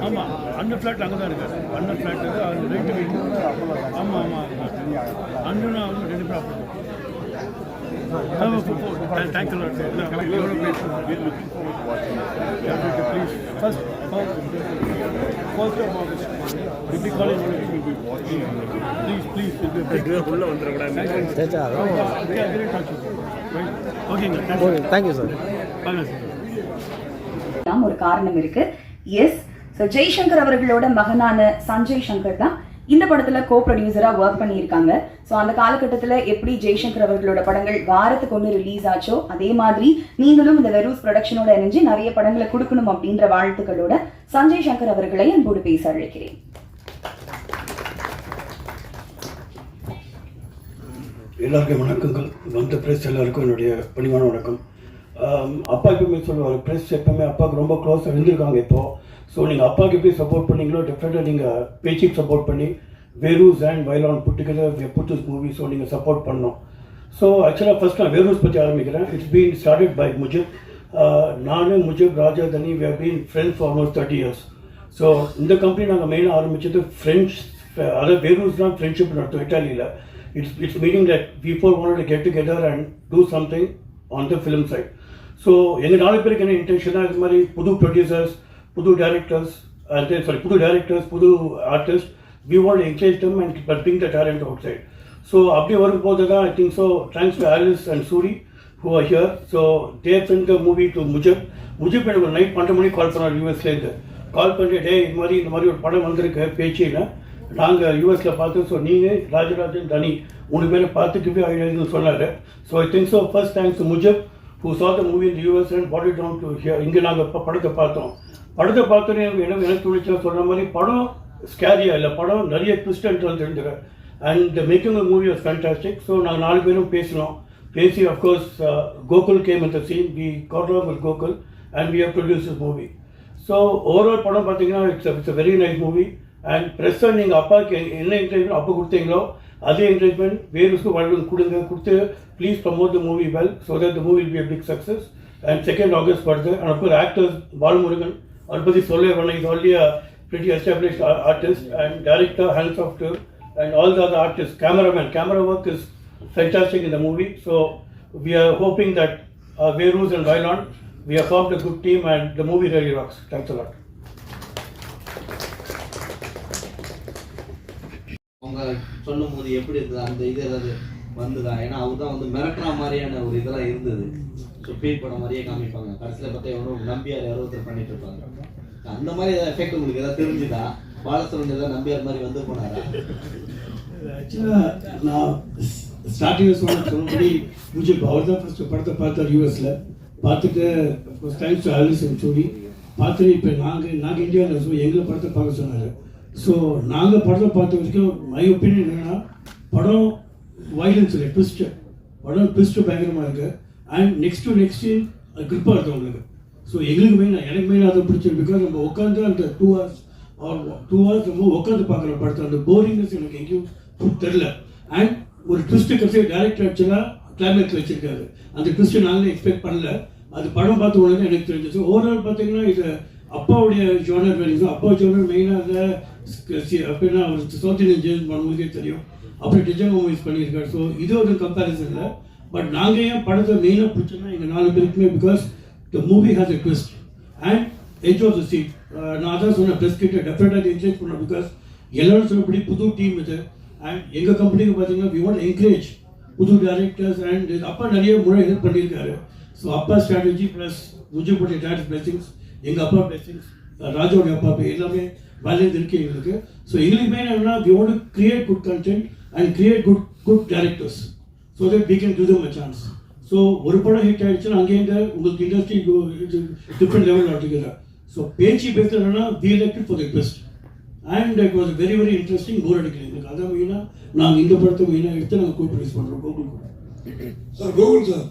ஆமாம் அண்ணன் ஃப்ளாட் அங்கே தான் இருக்காரு. அண்ணன் ஃப்ளாட் அது ரெண்டு வீடு. ஆமாம் ஆமாம் அண்ணன் அவங்க ரெண்டு பேரும் அப்படி பேசுகிறேன் please first first of August degree college please please உள்ள வந்துடக்கூடாது ஓகேங்க ஓகே தேங்க்யூ சார் வாங்க சார் தான் ஒரு காரணம் இருக்கு. எஸ் ஸோ ஜெய்சங்கர் அவர்களோட மகனான சஞ்சய் சங்கர் தான் இந்த படத்துல கோ ப்ரொடியூசரா ஒர்க் பண்ணியிருக்காங்க. ஸோ அந்த காலகட்டத்தில் எப்படி ஜெய்சங்கர் அவர்களோட படங்கள் வாரத்துக்கு ஒன்று ரிலீஸ் ஆச்சோ அதே மாதிரி நீங்களும் இந்த வெரூஸ் ப்ரொடக்ஷனோட இணைஞ்சு நிறைய படங்களை கொடுக்கணும் அப்படின்ற வாழ்த்துக்களோட சஞ்சய் சங்கர் அவர்களை அன்போடு பேச அழைக்கிறேன். எல்லாருக்கும் வணக்கங்கள். வந்த பிரஸ் எல்லாருக்கும் என்னுடைய பணிவான வணக்கம். Um, அப்பா எப்பவுமே சொல்லுவாங்க ப்ரெஸ் எப்பவுமே அப்பாவுக்கு ரொம்ப க்ளோஸாக இருந்திருக்காங்க இப்போது ஸோ நீங்கள் அப்பாவுக்கு எப்படி சப்போர்ட் பண்ணீங்களோ டெஃபினட்டாக நீங்கள் பேச்சுக்கு சப்போர்ட் பண்ணி வேரூஸ் அண்ட் வைலான் புட்டுக்கதை புட்டுஸ் மூவி ஸோ நீங்கள் சப்போர்ட் பண்ணோம் ஸோ ஆக்சுவலாக ஃபஸ்ட் நான் வேரூஸ் பற்றி ஆரம்பிக்கிறேன். It's been started by Mujib நானும் முஜிப் ராஜா தனி we been friends for almost thirty years so இந்த கம்பெனி நாங்கள் மெயினாக ஆரம்பிச்சது ஃப்ரெண்ட்ஸ் அதாவது வேரூஸ் தான் ஃப்ரெண்ட்ஷிப் நடத்தும் இட்டாலியில் it's it's meaning that people want to get together and do something on the film side so எங்கள் நாலு பேருக்கு என்ன இன்டென்ஷனாக இது மாதிரி புது ப்ரொடியூசர்ஸ் புது டேரக்டர்ஸ் சாரி புது டேரக்டர்ஸ் புது artist we want encourage them and but bring the talent out side so அப்படி வரும்போது தான் I think so thanks to Alice and Soori who are here so they sent the movie to Mujib Mujib எனக்கு night பன்னெண்டு மணிக்கு கால் பண்ணார் யூஎஸ்லேருந்து கால் பண்ணிட்டு டே இது மாதிரி இந்த மாதிரி ஒரு படம் வந்திருக்கு பேச்சின்னு நாங்கள் யூஎஸில் பார்த்தோம். ஸோ நீங்கள் ராஜராஜன் தனி மூணு பேரை பார்த்துட்டு ஐடியான்னு சொன்னார். So I think so first thanks Mujib who saw the movie in the US and brought it down to here. இங்கே நாங்கள் இப்போ படத்தை பார்த்தோம். படத்தை பார்த்தோன்னே என்ன எனக்கு எனக்கு சொல்கிற மாதிரி படம் ஸ்கேரியாக இல்லை. படம் நிறைய twist and turns இருந்துரு and making movie was fantastic so நாங்கள் நாலு பேரும் பேசினோம். பேசி அஃப்கோர்ஸ் கோகுல் கேம் இந்த scene we got with Gokul and we have produce movie so overall படம் பார்த்தீங்கன்னா it's it's a very nice movie and ப்ரெஸ்ஸாக நீங்கள் அப்பாவுக்கு என்ன இன்டர்வியூ அப்போ கொடுத்தீங்களோ அதே என்கரேஜ்மெண்ட் வேறுக்கு வாழ்வு கொடுங்க கொடுத்து please promote the movie well so that the movie be a big success and second August further and அப்புறம் ஆக்டர்ஸ் பாலமுருகன் அவரை பற்றி சொல்ல is இது a pretty established artist and director, hands off to, and all the other artists. Cameraman, camera work is fantastic in the movie. So we are hoping that uh, Verus and Vylon, we have formed a good team and the movie really rocks. Thanks a lot. அவங்க சொல்லும் போது எப்படி இருந்தது? அந்த இது ஏதாவது வந்ததா? ஏன்னா அவர் தான் வந்து மிரட்டுற மாதிரியான ஒரு இதெல்லாம் இருந்தது. ஸோ ஃபீல் பண்ண மாதிரியே காமிப்பாங்க. கடைசியில் பார்த்தா எவ்வளோ நம்பியார் யாரோ ஒருத்தர் பண்ணிட்டு இருப்பாங்க. அந்த மாதிரி ஏதாவது எஃபெக்ட் உங்களுக்கு ஏதாவது தெரிஞ்சுதா? பாலசுரன் ஏதாவது நம்பியார் மாதிரி வந்து போனாரா? ஆக்சுவலாக நான் ஸ்டார்டிங்கில் சொன்ன சொன்னபடி முஜிப் அவர் தான் ஃபஸ்ட்டு படத்தை பார்த்தார் யூஎஸில் பார்த்துட்டு ஃபஸ்ட் டைம் டு ஆலிஸ் சொல்லி பார்த்துட்டு இப்போ நாங்கள் நாங்கள் இந்தியாவில் எங்களை படத்தை பார்க்க சொன்னார். ஸோ நாங்கள் படத்தை பார்த்த வரைக்கும் மை ஒப்பீனியன் என்னென்னா படம் வைலன்ஸ் இல்லை ட்விஸ்ட்டு படம் ட்விஸ்ட்டு பயங்கரமாக இருக்குது அண்ட் நெக்ஸ்ட் டு அது கிரிப்பாக இருக்குது உங்களுக்கு. ஸோ எங்களுக்கு மெயின் எனக்கு மெயின் அதை பிடிச்சிருக்கு. பிகாஸ் நம்ம உட்காந்து அந்த two hours or two hours நம்ம உட்காந்து பார்க்குற படத்தை அந்த போரிங்னஸ் எனக்கு எங்கேயும் தெரில அண்ட் ஒரு ட்விஸ்ட்டு கடைசி டேரக்டர் ஆக்சுவலாக கிளைமேக்ஸ் வச்சுருக்காரு. அந்த ட்விஸ்ட்டு நாங்களே எக்ஸ்பெக்ட் பண்ணல. அது படம் பார்த்த உடனே எனக்கு தெரிஞ்சிச்சு. ஓவரால் பார்த்தீங்கன்னா இது அப்பாவுடைய ஜோனர் வேணும் அப்பா ஜோனர் மெயினாக அப்படின்னா அவர் சவுத் இந்தியன் பண்ணும்போதே தெரியும். அப்புறம் டிஜன் மூவிஸ் பண்ணியிருக்காரு. ஸோ இது ஒரு கம்பேரிசனில் பட் நாங்கள் ஏன் படத்தை மெயினாக பிடிச்சோன்னா எங்கள் நாலு பேருக்குமே because the movie has a twist and edge of the seat நான் அதான் சொன்னேன் ப்ரெஸ் கிட்ட டெஃபினட்டாக என்கரேஜ் பண்ணேன் பிகாஸ் எல்லாரும் சொன்னபடி புது டீம் இது. அண்ட் எங்கள் கம்பெனிக்கு பார்த்தீங்கன்னா வி வாண்ட் என்கரேஜ் புது டேரக்டர்ஸ் அண்ட் அப்பா நிறைய முறை ஹெல்ப் பண்ணியிருக்காரு. ஸோ அப்பா ஸ்ட்ராட்டஜி ப்ளஸ் முஜிபுடைய டேரக்ட் பிளெஸிங்ஸ் எங்கள் அப்பா பிளெஸிங்ஸ் ராஜோடைய அப்பா pay எல்லாமே வேலையில் இருக்கு. எங்களுக்கு ஸோ எங்களுக்கு மெயின் என்னன்னா we want create good content and create good good directors so that we can give them a chance so ஒரு படம் ஹிட் ஆயிடுச்சுன்னா அங்கேருந்து உங்களுக்கு இண்டஸ்ட்ரி டிஃப்ரெண்ட் லெவல் ஆட்டுகிறார் ஸோ பேச்சு பேசுறதுனா we elected for the best and it was very very interesting bore அடிக்கல எங்களுக்கு அதான் மெயினாக நாங்கள் இந்த படத்தை மெயினாக எடுத்து நாங்கள் கூப்பிட்டு பண்ணுறோம் கோகுல் சார் கோகுல் சார்